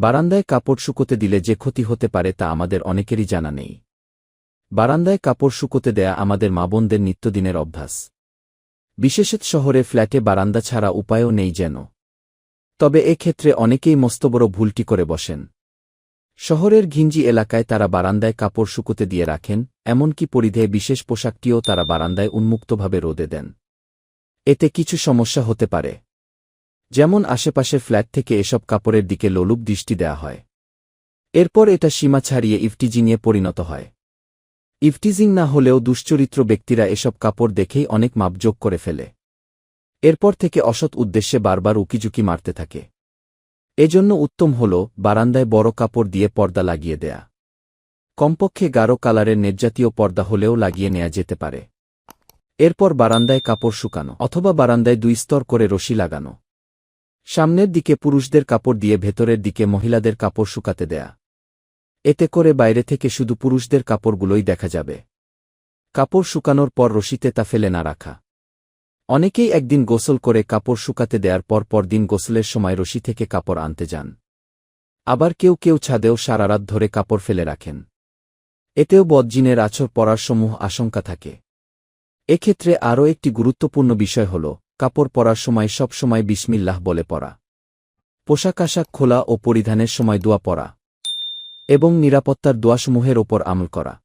বারান্দায় কাপড় শুকোতে দিলে যে ক্ষতি হতে পারে তা আমাদের অনেকেরই জানা নেই। বারান্দায় কাপড় শুকোতে দেয়া আমাদের মা বোনদের নিত্যদিনের অভ্যাস। বিশেষত শহরে ফ্ল্যাটে বারান্দা ছাড়া উপায়ও নেই যেন। তবে এক্ষেত্রে অনেকেই মস্ত বড় ভুলটি করে বসেন। শহরের ঘিঞ্জি এলাকায় তারা বারান্দায় কাপড় শুকোতে দিয়ে রাখেন, এমনকি পরিধেয় বিশেষ পোশাকটিও তারা বারান্দায় উন্মুক্তভাবে রোদে দেন। এতে কিছু সমস্যা হতে পারে। যেমন আশেপাশে ফ্ল্যাট থেকে এসব কাপড়ের দিকে লোলুপ দৃষ্টি দেয়া হয়। এরপর এটা সীমা ছাড়িয়ে ইফটিজিংয়ে পরিণত হয়। ইফটিজিং না হলেও দুশ্চরিত্র ব্যক্তিরা এসব কাপড় দেখেই অনেক মাপযোগ করে ফেলে। এরপর থেকে অসৎ উদ্দেশ্যে বারবার উকিঝুঁকি মারতে থাকে। এজন্য উত্তম হল বারান্দায় বড় কাপড় দিয়ে পর্দা লাগিয়ে দেয়া। কমপক্ষে গাঢ় কালারের নেটজাতীয় পর্দা হলেও লাগিয়ে নেওয়া যেতে পারে। এরপর বারান্দায় কাপড় শুকানো অথবা বারান্দায় দুই স্তর করে রশি লাগানো। সামনের দিকে পুরুষদের কাপড় দিয়ে ভেতরের দিকে মহিলাদের কাপড় শুকাতে দেয়া। এতে করে বাইরে থেকে শুধু পুরুষদের কাপড়গুলোই দেখা যাবে। কাপড় শুকানোর পর রশিতে তা ফেলে না রাখা। অনেকেই একদিন গোসল করে কাপড় শুকাতে দেওয়ার পর পরদিন গোসলের সময় রশি থেকে কাপড় আনতে যান। আবার কেউ কেউ ছাদেও সারারাত ধরে কাপড় ফেলে রাখেন। এতেও বদজিনের আছর পড়ার সমূহ আশঙ্কা থাকে। এক্ষেত্রে আরও একটি গুরুত্বপূর্ণ বিষয় হল কাপড় পরার সময় সব সময় বিসমিল্লাহ বলে পরা। পোশাক আশাক খোলা ও পরিধানের সময় দোয়া পরা। এবং নিরাপত্তার দোয়াসমূহের ওপর আমল করা।